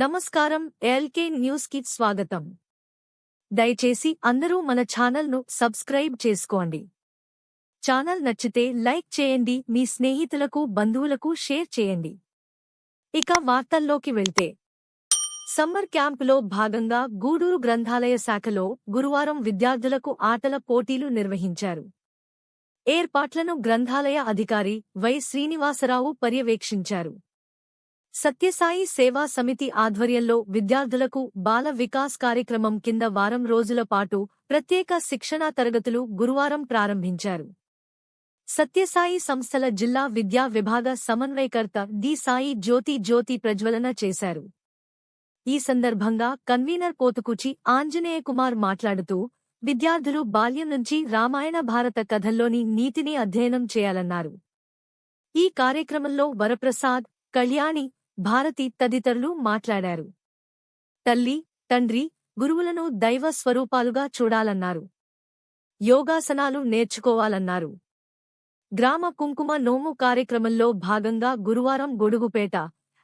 నమస్కారం ఎల్కే న్యూస్కి స్వాగతం. దయచేసి అందరూ మన ఛానల్ను సబ్స్క్రైబ్ చేసుకోండి. ఛానల్ నచ్చితే లైక్ చేయండి మీ స్నేహితులకు బంధువులకు షేర్ చేయండి. ఇక వార్తల్లోకి వెళ్తే. సమ్మర్ క్యాంపులో భాగంగా గూడూరు గ్రంథాలయ శాఖలో గురువారం విద్యార్థులకు ఆటల పోటీలు నిర్వహించారు. ఏర్పాట్లను గ్రంథాలయ అధికారి వై శ్రీనివాసరావు పర్యవేక్షించారు. సత్యసాయి సేవా సమితి ఆధ్వర్యంలో విద్యార్థులకు బాల వికాస్ కార్యక్రమం కింద వారం రోజుల పాటు ప్రత్యేక శిక్షణా తరగతులు గురువారం ప్రారంభించారు. సత్యసాయి సంస్థల జిల్లా విద్యా విభాగ సమన్వయకర్త డి సాయి జ్యోతి జ్యోతి ప్రజ్వలన చేశారు. ఈ సందర్భంగా కన్వీనర్ కోతుకుచి ఆంజనేయ కుమార్ మాట్లాడుతూ విద్యార్థులు బాల్యం నుంచి రామాయణ భారత కథల్లోని నీతిని అధ్యయనం చేయాలన్నారు. ఈ కార్యక్రమంలో వరప్రసాద్ కళ్యాణి భారతి తదితరులు మాట్లాడారు. తల్లి తండ్రి గురువులను దైవ స్వరూపాలుగా చూడాలన్నారు. యోగాసనాలు నేర్చుకోవాలన్నారు. గ్రామ కుంకుమ నోము కార్యక్రమంలో భాగంగా గురువారం గొడుగుపేట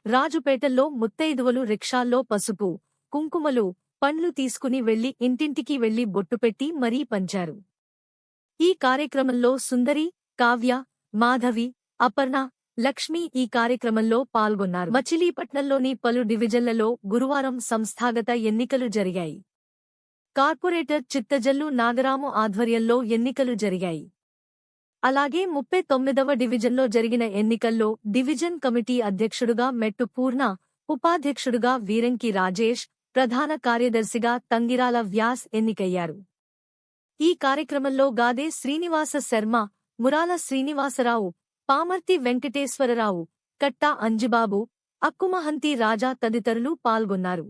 రాజుపేటల్లో ముత్తైదువలు రిక్షాల్లో పసుపు కుంకుమలు పండ్లు తీసుకుని వెళ్ళి ఇంటింటికి వెళ్ళి బొట్టుపెట్టి మరీ పంచారు. ఈ కార్యక్రమంలో సుందరి కావ్య మాధవి అపర్ణ లక్ష్మి ఈ కార్యక్రమంలో పాల్గొన్నారు. మచిలీపట్నంలోని పలు డివిజన్లలో గురువారం సంస్థాగత ఎన్నికలు జరిగాయి. కార్పొరేటర్ చిత్తజల్లు నాగరాము ఆధ్వర్యంలో ఎన్నికలు జరిగాయి. అలాగే ముప్పై తొమ్మిదవ డివిజన్లో జరిగిన ఎన్నికల్లో డివిజన్ కమిటీ అధ్యక్షుడుగా మెట్టు పూర్ణ ఉపాధ్యక్షుడుగా వీరంకి రాజేష్ ప్రధాన కార్యదర్శిగా తంగిరాల వ్యాస్ ఎన్నికయ్యారు. ఈ కార్యక్రమంలో గాదే శ్రీనివాస శర్మ మురాల శ్రీనివాసరావు పామర్తి వెంకటేశ్వరరావు కట్టా అంజిబాబు అక్కుమహంతి రాజా తదితరులు పాల్గొన్నారు.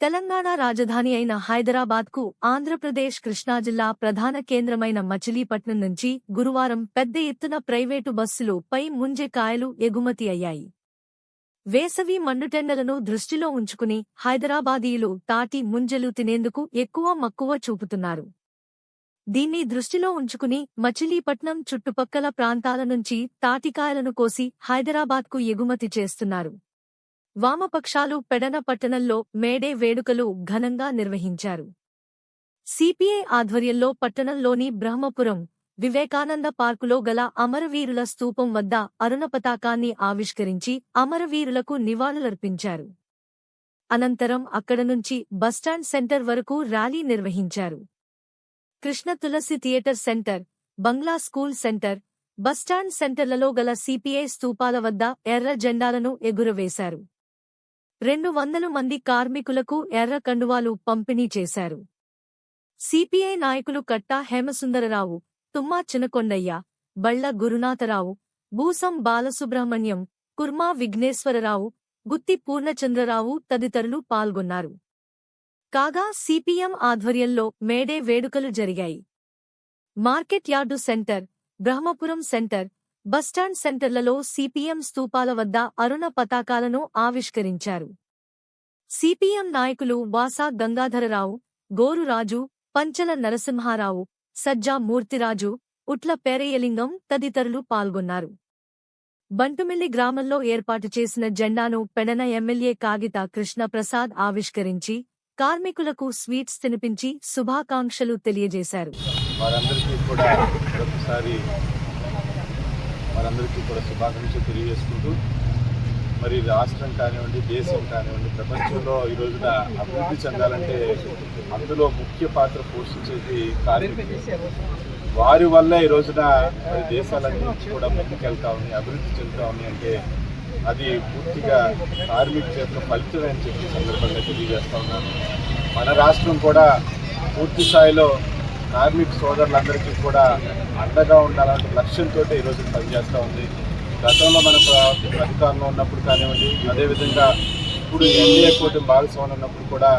తెలంగాణ రాజధాని అయిన హైదరాబాద్కు ఆంధ్రప్రదేశ్ కృష్ణా జిల్లా ప్రధాన కేంద్రమైన మచిలీపట్నం నుంచి గురువారం పెద్ద ఎత్తున ప్రైవేటు బస్సులు పై ముంజె కాయలు ఎగుమతి అయ్యాయి. వేసవి మండుటెండలను దృష్టిలో ఉంచుకుని హైదరాబాదీయులు తాటి ముంజలు తినేందుకు ఎక్కువ మక్కువ చూపుతున్నారు. దీన్ని దృష్టిలో ఉంచుకుని మచిలీపట్నం చుట్టుపక్కల ప్రాంతాల నుంచి తాటికాయలను కోసి హైదరాబాద్కు ఎగుమతి చేస్తున్నారు. వామపక్షాలు పెడన పట్టణంలో మేడే వేడుకలు ఘనంగా నిర్వహించారు. సిపిఐ ఆధ్వర్యంలో పట్టణంలోని బ్రహ్మపురం వివేకానంద పార్కులో గల అమరవీరుల స్తూపం వద్ద అరుణ పతాకాన్ని ఆవిష్కరించి అమరవీరులకు నివాళులర్పించారు. అనంతరం అక్కడ నుంచి బస్టాండ్ సెంటర్ వరకు ర్యాలీ నిర్వహించారు. Krishna Tulasi theatre centre bungalow school centre bus stand సెంటర్లలో గల సిపిఐ స్తూపాల వద్ద ఎర్ర జెండాలను ఎగురవేశారు. రెండు వందలు మంది కార్మికులకు ఎర్ర కండువాలు పంపిణీ చేశారు. సిపిఐ నాయకులు కట్టా హేమసుందరరావు తుమ్మా చినకొండయ్య బళ్ళ గురునాథరావు భూసం బాలసుబ్రహ్మణ్యం కుర్మా విఘ్నేశ్వరరావు గుత్తి పూర్ణచంద్రరావు తదితరులు పాల్గొన్నారు. కాగా సిపిఎం ఆధ్వర్యంలో మేడే వేడుకలు జరిగాయి. Market yard centre Brahmapuram centre bus stand సెంటర్లలో సిపిఎం స్తూపాల వద్ద అరుణ పతాకాలను ఆవిష్కరించారు. సిపిఎం నాయకులు వాసా గంగాధరరావు గోరురాజు పంచల నరసింహారావు సజ్జా మూర్తిరాజు ఉట్ల పేరయ్యలింగం తదితరులు పాల్గొన్నారు. బంటుమిల్లి గ్రామంలో ఏర్పాటు చేసిన జెండాను పెడన ఎమ్మెల్యే కాగిత కృష్ణప్రసాద్ ఆవిష్కరించి కార్మికులకు స్వీట్స్ తినిపించి శుభాకాంక్షలు తెలియజేశారు. వారందరికీ కూడా మరొకసారి వారందరికీ కూడా శుభాకాంక్షలు తెలియజేసుకుంటూ మరి రాష్ట్రం కానివ్వండి దేశం కానివ్వండి ప్రపంచంలో ఈ రోజున అభివృద్ధి చెందాలంటే అందులో ముఖ్య పాత్ర పోషించేది కార్మికులు. వారి వల్ల ఈ రోజున మరి దేశాలన్నీ కూడా ముందుకెళ్తా ఉన్నాయి అభివృద్ధి చెందుతా ఉన్నాయి అంటే అది పూర్తిగా కార్మిక చేతుల ఫలితమే అని చెప్పి సందర్భంగా తెలియజేస్తా ఉన్నాను. మన రాష్ట్రం కూడా పూర్తి స్థాయిలో కార్మిక సోదరులందరికీ కూడా అండగా ఉండాలనే లక్ష్యంతో ఈరోజు పనిచేస్తూ ఉంది. గతంలో మన అధికారంలో ఉన్నప్పుడు కానివ్వండి అదేవిధంగా ఇప్పుడు ఎన్డీఏ కూటమి భాగస్వామ్యం ఉన్నప్పుడు కూడా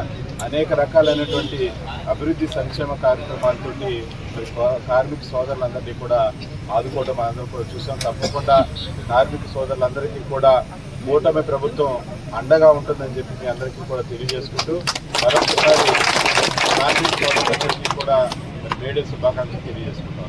అనేక రకాలైనటువంటి అభివృద్ధి సంక్షేమ కార్యక్రమాలతో మరి కార్మిక సోదరులందరినీ కూడా ఆదుకోవడం అందరూ కూడా చూసాం. తప్పకుండా కార్మిక సోదరులందరికీ కూడా కూటమి ప్రభుత్వం అండగా ఉంటుందని చెప్పి మీ అందరికీ కూడా తెలియజేసుకుంటూ మరొకసారి కార్మిక సోదరులందరికీ కూడా మేడే శుభాకాంక్షలు తెలియజేసుకుంటాం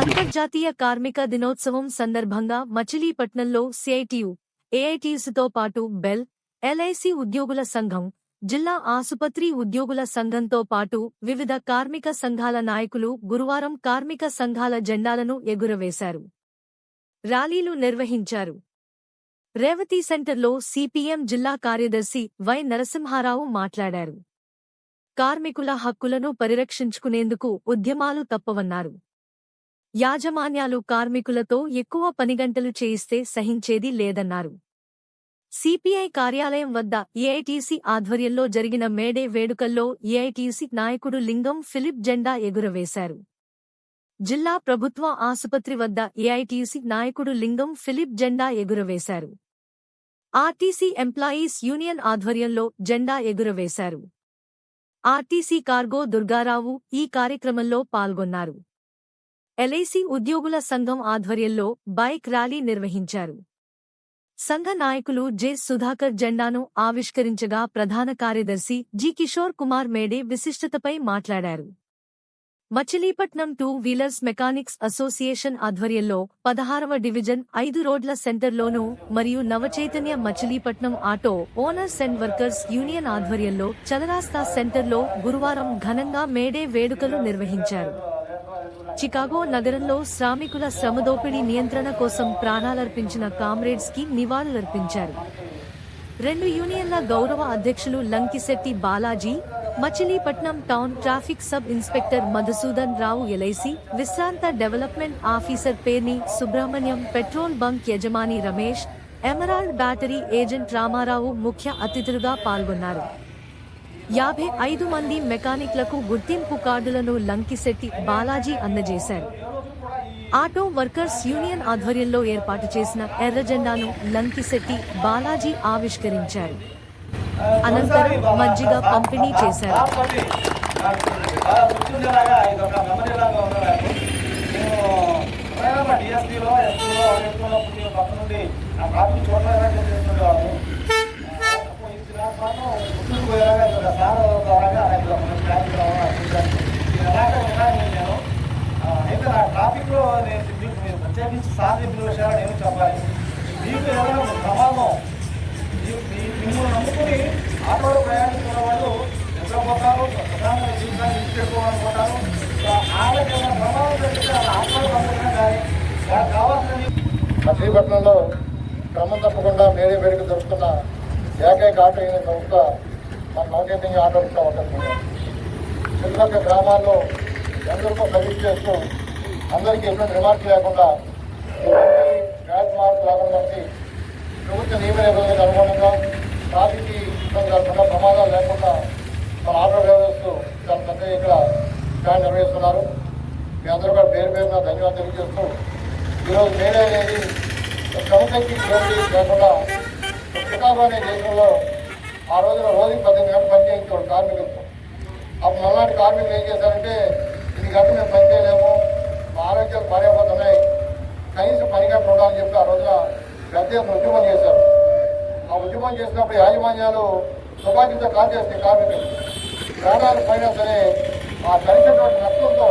అంతర్జాతీయ కార్మిక దినోత్సవం సందర్భంగా మచిలీపట్నంలో సిఐటియు ఏఐటియుస్తో పాటు బెల్ ఎల్ఐసి ఉద్యోగుల సంఘం జిల్లా ఆసుపత్రి ఉద్యోగుల సంఘంతో పాటు వివిధ కార్మిక సంఘాల నాయకులు గురువారం కార్మిక సంఘాల జెండాలను ఎగురవేశారు. ర్యాలీలు నిర్వహించారు. రేవతి సెంటర్లో సిపిఎం జిల్లా కార్యదర్శి వై నరసింహారావు మాట్లాడారు. కార్మికుల హక్కులను పరిరక్షించుకునేందుకు ఉద్యమాలు తప్పవన్నారు. యాజమాన్యాలు కార్మికులతో ఎక్కువ పనిగంటలు చేయిస్తే సహించేది లేదన్నారు. సిపిఐ కార్యాలయం వద్ద ఏఐటీసీ ఆధ్వర్యంలో జరిగిన మేడే వేడుకల్లో ఏఐటీసీ నాయకుడు లింగం ఫిలిప్ జెండా ఎగురవేశారు. జిల్లా ప్రభుత్వ ఆసుపత్రి వద్ద ఏఐటీసీ నాయకుడు లింగం ఫిలిప్ జెండా ఎగురవేశారు. ఆర్టీసీ ఎంప్లాయీస్ యూనియన్ ఆధ్వర్యంలో జెండా ఎగురవేశారు. ఆర్టీసీ కార్గో దుర్గారావు ఈ కార్యక్రమంలో పాల్గొన్నారు. ఎల్ఐసి ఉద్యోగుల సంఘం ఆధ్వర్యంలో బైక్ ర్యాలీ నిర్వహించారు. సంఘ నాయకులు జె. సుధాకర్ జెండాను ఆవిష్కరించగా ప్రధాన కార్యదర్శి G. Kishore Kumar May Day విశిష్టతపై మాట్లాడారు. Machilipatnam two wheelers mechanics association ఆధ్వర్యంలో పదహారవ డివిజన్ ఐదు రోడ్ల సెంటర్లోనూ మరియు Navachaitanya Machilipatnam auto owners and workers union ఆధ్వర్యంలో చలరాస్తా సెంటర్లో గురువారం ఘనంగా మేడే వేడుకలు నిర్వహించారు. చికాగో నగరంలో శ్రామికుల శ్రమదోపిడీ నియంత్రణ కోసం ప్రాణాలర్పించిన కామ్రేడ్స్కి నివాళులర్పించారు. రెండు యూనియన్ల గౌరవ అధ్యక్షులు Lankisetti Balaji Machilipatnam town traffic sub inspector Madhusudan Rao LIC విశ్రాంత development officer Perni Subrahmanyam petrol bunk యజమాని Ramesh Emerald battery agent Ramarao ముఖ్య అతిథులుగా పాల్గొన్నారు. యాభై ఐదు మంది మెకానిక్లకు గుర్తింపు కార్డులను లంకిశెట్టి బాలాజీ అందజేశారు ఆటో వర్కర్స్ యూనియన్ ఆధ్వర్యంలో ఏర్పాటు చేసిన ఎర్ర జెండాను లంకిశెట్టి బాలాజీ ఆవిష్కరించారు అనంతరం మజ్జిగ పంపిణీ చేశారు డిఎస్పీలో ఎస్పీలో ఎస్పీలో పక్క నుండి ఆ కాపీ చూడలేదని చెప్పేస్తుండేవాడు ముందుకు పోయేలాగా ఇక్కడ సార్ ద్వారాగా ఇక్కడ మన ట్రాఫిక్ ఇలాగా వినాలి నేను ఆ, అయితే నా ట్రాఫిక్లో నేను మీకు మీరు ప్రత్యేకించి సార్ చెప్పిన విషయాలు నేను చెప్పాలి మీకు ఏదైనా ప్రమాదం మిమ్మల్ని నమ్ముకుని ఆటోలో ప్రయాణిస్తున్న వాళ్ళు నిద్రపోతారు ప్రధాన జీవితాన్ని ఇచ్చేసుకోవాలనుకుంటారు వాళ్ళకి ఏమైనా ప్రమాదం జరిగితే వాళ్ళ ఆటోలో పంపడం కానీ వాళ్ళకి కావాల్సిన మచిలీపట్నంలో క్రమం తప్పకుండా మేడే వేడుక జరుపుతున్న ఏకైక ఆటో సంస్థ మన మార్కెటింగ్ ఆర్డర్ కూడా ఉంటుంది చిన్న గ్రామాల్లో ఎందరికో సర్వీస్ చేస్తూ అందరికీ ఎటువంటి రిమార్క్ లేకుండా గ్యాస్ మార్క్ రాకుండా ప్రభుత్వ నియమ నిబంధనలకు అనుగుణంగా ట్రాఫిక్ ఇబ్బంది కాకుండా ప్రమాదాలు లేకుండా మన ఆర్డర్ డ్రైవర్స్ చాలా చక్కగా ఇక్కడ స్టాండ్ నిర్వహిస్తున్నారు. మీ అందరూ కూడా పేరు పేరున ధన్యవాదాలు తెలియజేస్తూ ఈరోజు మేడే అనేది ప్రభుత్వకి లేకుండా చికాగో అనే దేశంలో ఆ రోజున రోజుకి పద్దెనిమిది గంటలు పనిచేయించాడు కార్మికులతో. అప్పుడు మళ్ళాంటి కార్మికులు ఏం చేశారంటే ఇది గంట మేము పని చేయలేము మా ఆరోగ్యాలు పాడైపోతున్నాయి కనీసం పని గంటలు ఉండాలని చెప్పి ఆ రోజున పెద్ద ఉద్యమం చేశారు. ఆ ఉద్యమం చేసినప్పుడు యాజమాన్యాలు తుపాకీతో కాల్ చేస్తే కార్మికులు ప్రాణాలు పైన సరే ఆ కలిసినటువంటి రక్తంతో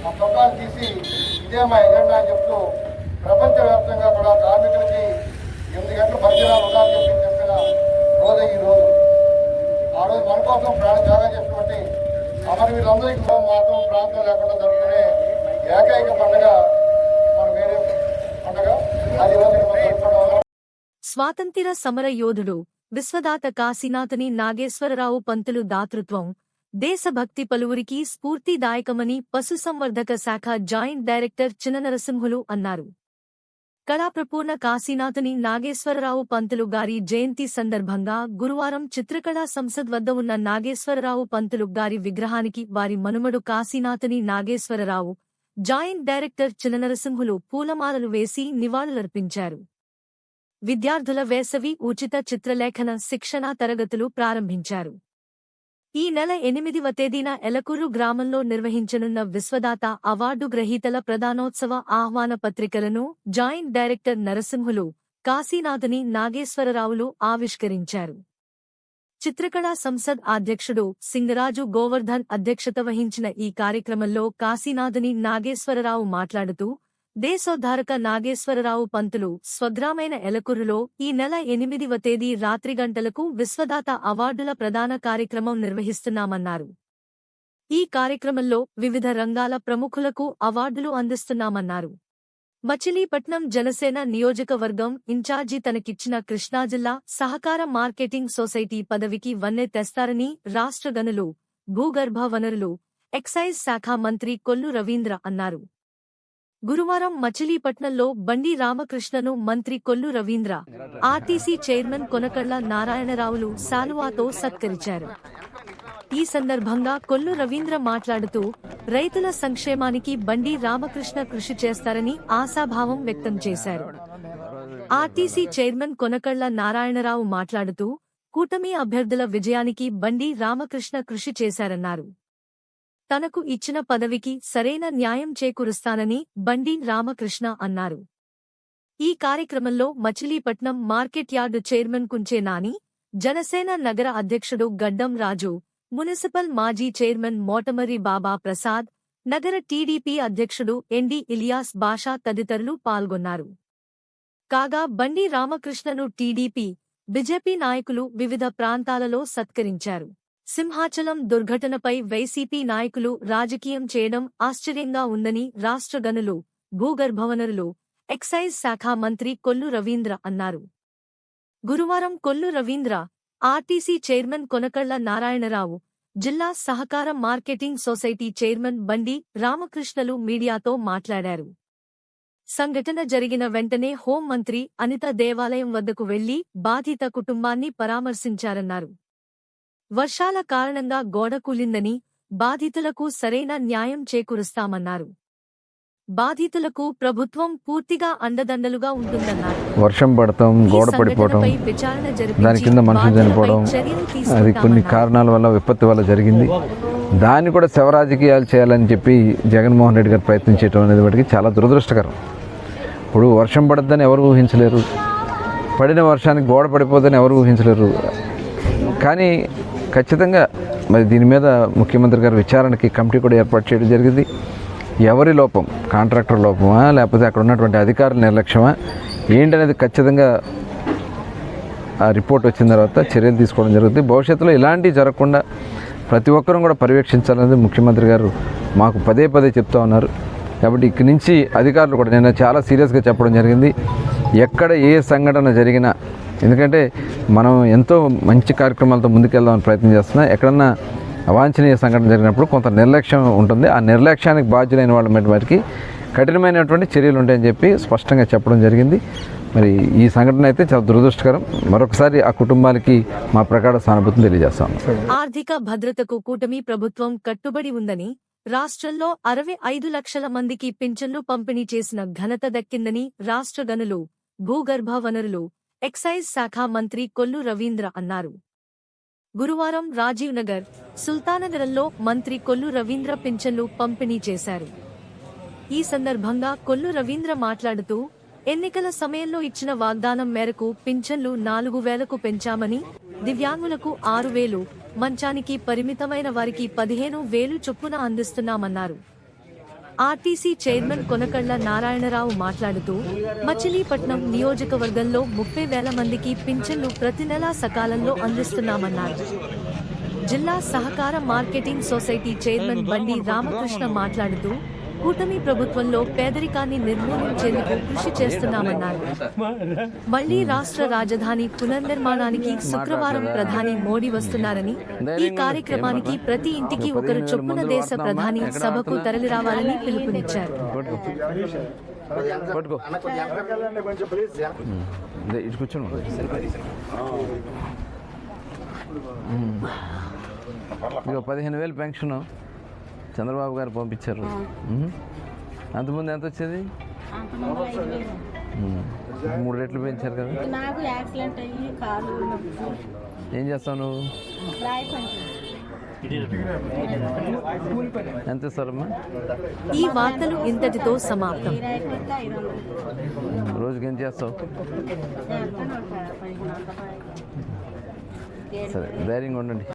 ఆ తుపాలు తీసి ఇదే మా ఎజెండా అని చెప్తూ ప్రపంచవ్యాప్తంగా కూడా కార్మికులకి ఎనిమిది గంటల పరిచయాలు ఉండాలని చెప్పి చెప్పిన రోజు మన త్యాగం చేసినటువంటి అమరవీరులందరికీ కూడా మాత్రం ప్రాంతం లేకుండా జరుపుకునే ఏకైక పండుగ మన వేరే పండుగ. అది స్వాతంత్ర సమర యోధుడు విశ్వదాత కాశీనాథని నాగేశ్వరరావు పంతులు దాతృత్వం దేశభక్తి పలువురికి స్ఫూర్తిదాయకమని పశుసంవర్ధక శాఖ జాయింట్ డైరెక్టర్ చిన్ననరసింహులు అన్నారు. కళాప్రపూర్ణ కాశీనాథుని నాగేశ్వరరావు పంతులు గారి జయంతి సందర్భంగా గురువారం చిత్రకళా సంసద్ వద్ద ఉన్న నాగేశ్వరరావు పంతులు గారి విగ్రహానికి వారి మనుమడు కాశీనాథుని నాగేశ్వరరావు జాయింట్ డైరెక్టర్ చిలనరసింహులు పూలమాలలు వేసి నివాళులర్పించారు. విద్యార్థుల వేసవి ఉచిత చిత్రలేఖన శిక్షణా తరగతులు ప్రారంభించారు. ఈ నెల ఎనిమిదివ తేదీన ఎలకూరు గ్రామంలో నిర్వహించనున్న విశ్వదాత అవార్డు గ్రహీతల ప్రధానోత్సవ ఆహ్వాన పత్రికలను జాయింట్ డైరెక్టర్ నరసింహులు కాశీనాథుని నాగేశ్వరరావులు ఆవిష్కరించారు. చిత్రకళా సంసద్ అధ్యక్షుడు సింగరాజు గోవర్ధన్ అధ్యక్షత వహించిన ఈ కార్యక్రమంలో కాశీనాథుని నాగేశ్వరరావు మాట్లాడుతూ దేశోద్ధారక నాగేశ్వరరావు పంతులు స్వగ్రామైన ఎలకురులో ఈ నెల ఎనిమిదివ తేదీ రాత్రి గంటలకు విశ్వదాత అవార్డుల ప్రదాన కార్యక్రమం నిర్వహిస్తున్నామన్నారు. ఈ కార్యక్రమంలో వివిధ రంగాల ప్రముఖులకు అవార్డులు అందిస్తున్నామన్నారు. మచిలీపట్నం జనసేన నియోజకవర్గం ఇన్ఛార్జి తనకిచ్చిన కృష్ణాజిల్లా సహకార మార్కెటింగ్ సొసైటీ పదవికి వన్నె తెస్తారని రాష్ట్ర గనులు భూగర్భ వనరులు ఎక్సైజ్ శాఖ మంత్రి కొల్లు రవీంద్ర అన్నారు. గురువారం మచిలీపట్నంలో బండి రామకృష్ణను మంత్రి కొల్లు రవీంద్ర ఆర్టీసీ చైర్మన్ కొనకళ్ళ నారాయణరావులు శాలువాతో సత్కరించారు. ఈ సందర్భంగా కొల్లు రవీంద్ర మాట్లాడుతూ రైతుల సంక్షేమానికి బండి రామకృష్ణ కృషి చేస్తారని ఆశాభావం వ్యక్తం చేశారు. ఆర్టీసీ చైర్మన్ కొనకళ్ళ నారాయణరావు మాట్లాడుతూ కూటమి అభ్యర్థుల విజయానికి బండి రామకృష్ణ కృషి చేశారన్నారు. తనకు ఇచ్చిన పదవికి సరైన న్యాయం చేకూరుస్తానని బండి రామకృష్ణ అన్నారు. ఈ కార్యక్రమంలో Machilipatnam market yard chairman Kunche Nani Janasena నగర అధ్యక్షుడు గడ్డం రాజు మున్సిపల్ మాజీ చైర్మన్ మోటమరి బాబా ప్రసాద్ నగర టీడీపీ అధ్యక్షుడు ఎండి ఇలియాస్ బాషా తదితరులు పాల్గొన్నారు. కాగా బండి రామకృష్ణను టీడీపీ బీజేపీ నాయకులు వివిధ ప్రాంతాలలో సత్కరించారు. సింహాచలం దుర్ఘటనపై వైసీపీ నాయకులు రాజకీయం చేయడం ఆశ్చర్యంగా ఉందని రాష్ట్ర గనులు భూగర్భవనరులు ఎక్సైజ్ శాఖ మంత్రి కొల్లు రవీంద్ర అన్నారు. గురువారం కొల్లు రవీంద్ర ఆర్టీసీ చైర్మన్ కొనకళ్ళ నారాయణరావు జిల్లా సహకార మార్కెటింగ్ సొసైటీ చైర్మన్ బండి రామకృష్ణలు మీడియాతో మాట్లాడారు. సంఘటన జరిగిన వెంటనే హోంమంత్రి అనిత దేవాలయం వద్దకు వెళ్ళి బాధిత కుటుంబాన్ని పరామర్శించారన్నారు. వర్షాల కారణంగా గోడ కూలిందని బాధితులకు సరైన న్యాయం చేకూరుస్తామన్నారు. బాధితులకు ప్రభుత్వం పూర్తిగా అండదండలుగా ఉంటుందన్నారు. వర్షం పడటం గోడ జరిపించి దాని కింద మనుషులు చనిపోవడం అది కొన్ని. కారణాల వల్ల విపత్తు వల్ల జరిగింది. దాన్ని కూడా శవ రాజకీయాలు చేయాలని చెప్పి జగన్మోహన్ రెడ్డి గారు ప్రయత్నించడం అనేది వాటికి చాలా దురదృష్టకరం. ఇప్పుడు వర్షం పడద్దని ఎవరు ఊహించలేరు. పడిన వర్షానికి గోడ పడిపోద్దని ఎవరు ఊహించలేరు. కానీ ఖచ్చితంగా మరి దీని మీద ముఖ్యమంత్రి గారు విచారణకి కమిటీ కూడా ఏర్పాటు చేయడం జరిగింది. ఎవరి లోపం? కాంట్రాక్టర్ లోపమా? లేకపోతే అక్కడ ఉన్నటువంటి అధికారుల నిర్లక్ష్యమా? ఏంటనేది ఖచ్చితంగా ఆ రిపోర్ట్ వచ్చిన తర్వాత చర్యలు తీసుకోవడం జరుగుతుంది. భవిష్యత్తులో ఇలాంటివి జరగకుండా ప్రతి ఒక్కరూ కూడా పర్యవేక్షించాలనేది ముఖ్యమంత్రి గారు మాకు పదే పదే చెప్తా ఉన్నారు. కాబట్టి ఇక్కడి నుంచి అధికారులు కూడా నేను చాలా సీరియస్గా చెప్పడం జరిగింది. ఎక్కడ ఏ సంఘటన జరిగినా ఎందుకంటే మనం ఎంతో మంచి కార్యక్రమాలతో ముందుకెళ్దామని ప్రయత్నం చేస్తున్నా. ఎక్కడన్నా అవాంఛనీయ సంఘటన జరిగినప్పుడు కొంత నిర్లక్ష్యం ఉంటుంది. ఆ నిర్లక్ష్యానికి బాధ్యులైన వాళ్ళ మీద వారికి కఠినమైనటువంటి చర్యలు ఉంటాయని చెప్పి స్పష్టంగా చెప్పడం జరిగింది. మరి ఈ సంఘటన అయితే చాలా దురదృష్టకరం. మరొకసారి ఆ కుటుంబాలకి మా ప్రకార సానుభూతిని తెలియజేస్తాం ఆర్థిక భద్రతకు కూటమి ప్రభుత్వం కట్టుబడి ఉందని రాష్ట్రంలో అరవై ఐదు లక్షల మందికి పింఛన్లు పంపిణీ చేసిన ఘనత దక్కిందని రాష్ట్ర గనులు భూగర్భ వనరులు ఎక్సైజ్ శాఖ మంత్రి కొల్లు రవీంద్ర అన్నారు. గురువారం రాజీవ్ నగర్ సుల్తానగరంలో మంత్రి కొల్లు రవీంద్ర పింఛన్లు పంపిణీ చేశారు. ఈ సందర్భంగా కొల్లు రవీంద్ర మాట్లాడుతూ ఎన్నికల సమయంలో ఇచ్చిన వాగ్దానం మేరకు పింఛన్లు నాలుగు వేలకు పెంచామని దివ్యాంగులకు ఆరు వేలు మంచానికి పరిమితమైన వారికి పదిహేను వేలు చొప్పున అందిస్తున్నామన్నారు. ఆర్టీసీ చైర్మన్ కొనకళ్ళ నారాయణరావు మాట్లాడుతూ మచిలీపట్నం నియోజకవర్గంలో ముప్పై వేల మందికి పింఛన్లు ప్రతి నెలా సకాలంలో అందిస్తున్నామన్నారు. జిల్లా సహకార మార్కెటింగ్ సొసైటీ చైర్మన్ బండి రామకృష్ణ మాట్లాడుతూ కూటమి ప్రభుత్వంలో పేదరికాన్ని నిర్మూలించేందుకు కృషి చేస్తున్నామన్నారు. మళ్ళీ రాష్ట్ర రాజధాని పునర్నిర్మాణానికి శుక్రవారం ప్రధాని మోడీ వస్తున్నారని ఈ కార్యక్రమానికి ప్రతి ఇంటికి ఒకరు చొప్పున దేశ ప్రధాని సభకు తరలిరావాలని పిలుపునిచ్చారు. ఇక పదిహేను వేలు పెన్షన్. చంద్రబాబు గారు పంపించారు. అంతకుముందు ఎంత వచ్చేది. మూడు రెట్లు పెంచారు కదా. నాకు యాక్సిడెంట్ అయ్యి కాలు నొప్పి ఏం చేస్తావు నువ్వు? ఎంత ఇస్తారమ్మా? ఈ వార్తలు ఇంతటితో సమాప్తం. రోజుకి ఏం చేస్తావు. సరే ధైర్యంగా ఉండండి.